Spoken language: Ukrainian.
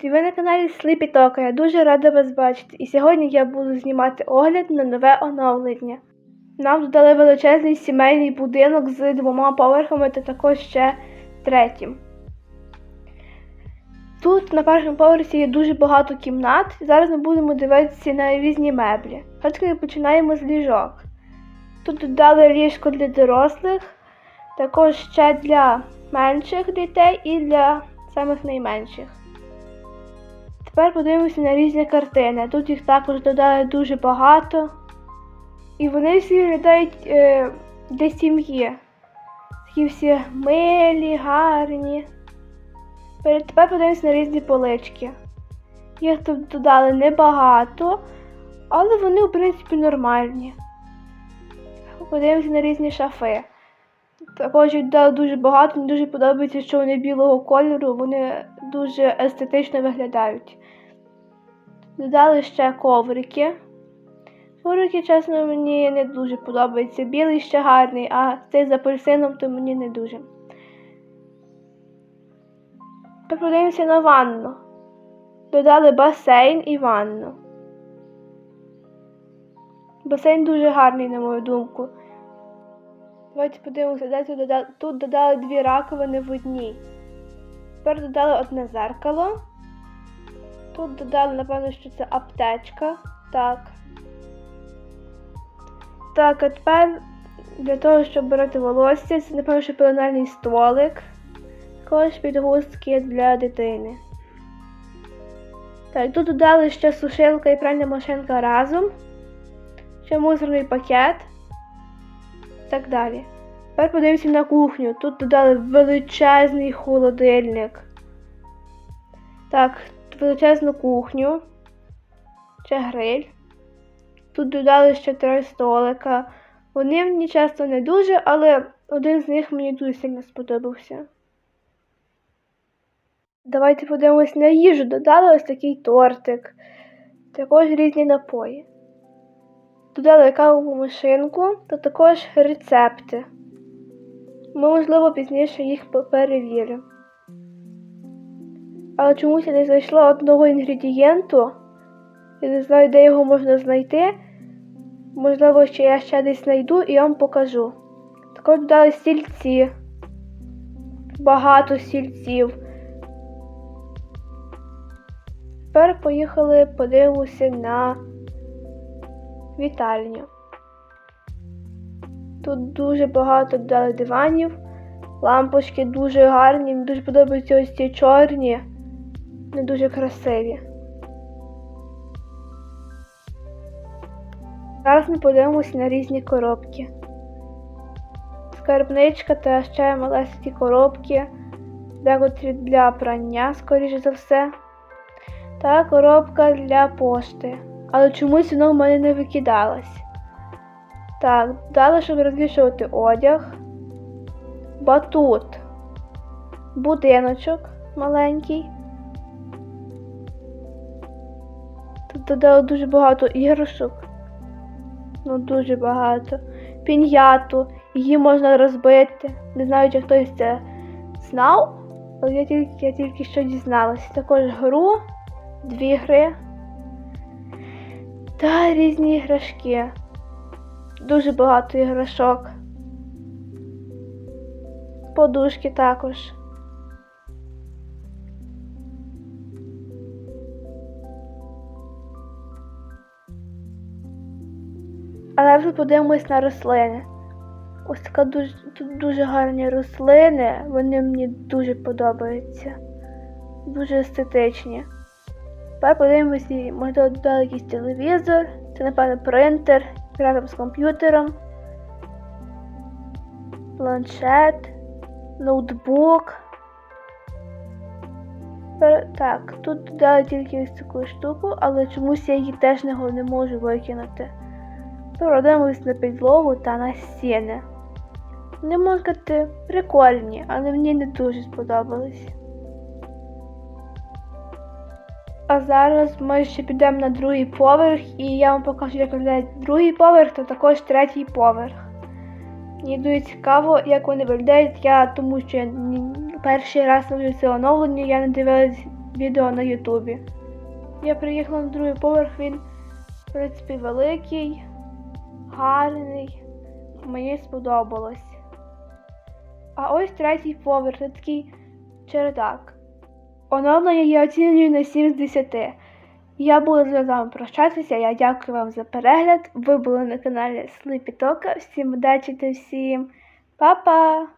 Привіт! Ви на каналі Sleepy Talk. Я дуже рада вас бачити. І сьогодні я буду знімати огляд на нове оновлення. Нам додали величезний сімейний будинок з двома поверхами та також ще третім. Тут на першому поверсі є дуже багато кімнат. Зараз ми будемо дивитися на різні меблі. Спочатку починаємо з ліжок. Тут додали ліжко для дорослих, також ще для менших дітей і для самих найменших. Тепер подивимося на різні картини. Тут їх також додали дуже багато. І вони всі виглядають е, для сім'ї. Такі всі милі, гарні. Тепер подивимося на різні полички. Їх тут додали небагато, але вони, в принципі, нормальні. Подивимося на різні шафи. Також їх додали дуже багато, мені дуже подобається, що вони білого кольору, вони дуже естетично виглядають. Додали ще коврики. Коврики, чесно, мені не дуже подобаються. Білий ще гарний, а цей з апельсином то мені не дуже. Подивимося на ванну. Додали басейн і ванну. Басейн дуже гарний, на мою думку. Давайте подивимося, де тут додали дві раковини в одній. Тепер додали одне зеркало. Тут додали, напевно, що це аптечка. Так. Так, а тепер для того, щоб брати волосся, це, напевно, що пеленальний столик. Також підгузки для дитини. Так, тут додали ще сушилка і пральна машинка разом. Ще мусорний пакет. Так далі. Тепер подивимося на кухню. Тут додали величезний холодильник. Так, величезну кухню. Ще гриль. Тут додали ще три столика. Вони мені часто не дуже, але один з них мені дуже сильно сподобався. Давайте подивимось на їжу. Додали ось такий тортик. Також різні напої. Додали кавову машинку та також рецепти. Ми, можливо, пізніше їх перевіримо. Але чомусь я не знайшла одного інгредієнту. Я не знаю, де його можна знайти. Можливо, ще я ще десь знайду і вам покажу. Також додали стільці. Багато стільців. Тепер поїхали подивимося на вітальню. Тут дуже багато додали диванів, лампочки дуже гарні, мені дуже подобаються ось ці чорні, не дуже красиві. Зараз ми подивимося на різні коробки. Скарбничка та ще малесенькі коробки, декотрі для прання, скоріше за все. Та коробка для пошти. Але чомусь воно в мене не викидалось. Так, дали, щоб розвішувати одяг. Батут. Будиночок маленький. Тут додали дуже багато іграшок. Ну, дуже багато. Пін'яту. Її можна розбити. Не знаю, чи хтось це знав, але я тільки, я тільки що дізналася. Також гру, дві гри та різні іграшки. Дуже багато іграшок. Подушки також. А зараз подивимось на рослини. Ось така дуже, тут дуже гарні рослини, вони мені дуже подобаються. Дуже естетичні. Тепер подивимося, можливо, додали якийсь телевізор, це, напевно, принтер, разом з комп'ютером, планшет, ноутбук. Так, тут додали тільки ось таку штуку, але чомусь я її теж не, можу викинути. Перейдемось на підлогу та на стіни. Не можу сказати, прикольні, але мені не дуже сподобались. А зараз ми ще підемо на другий поверх, і я вам покажу, як виглядає другий поверх, та також третій поверх. Мені дуже цікаво, як вони виглядають. Я тому що я перший раз роблю це оновлення, я не дивилась відео на Ютубі. Я приїхала на другий поверх, він, в принципі, великий, гарний. Мені сподобалось. А ось третій поверх, це такий чердак. Оновлення я оцінюю на 7 з 10. Я буду з вами прощатися. Я дякую вам за перегляд. Ви були на каналі Слипі Тока. Всім удачі та всім па-па!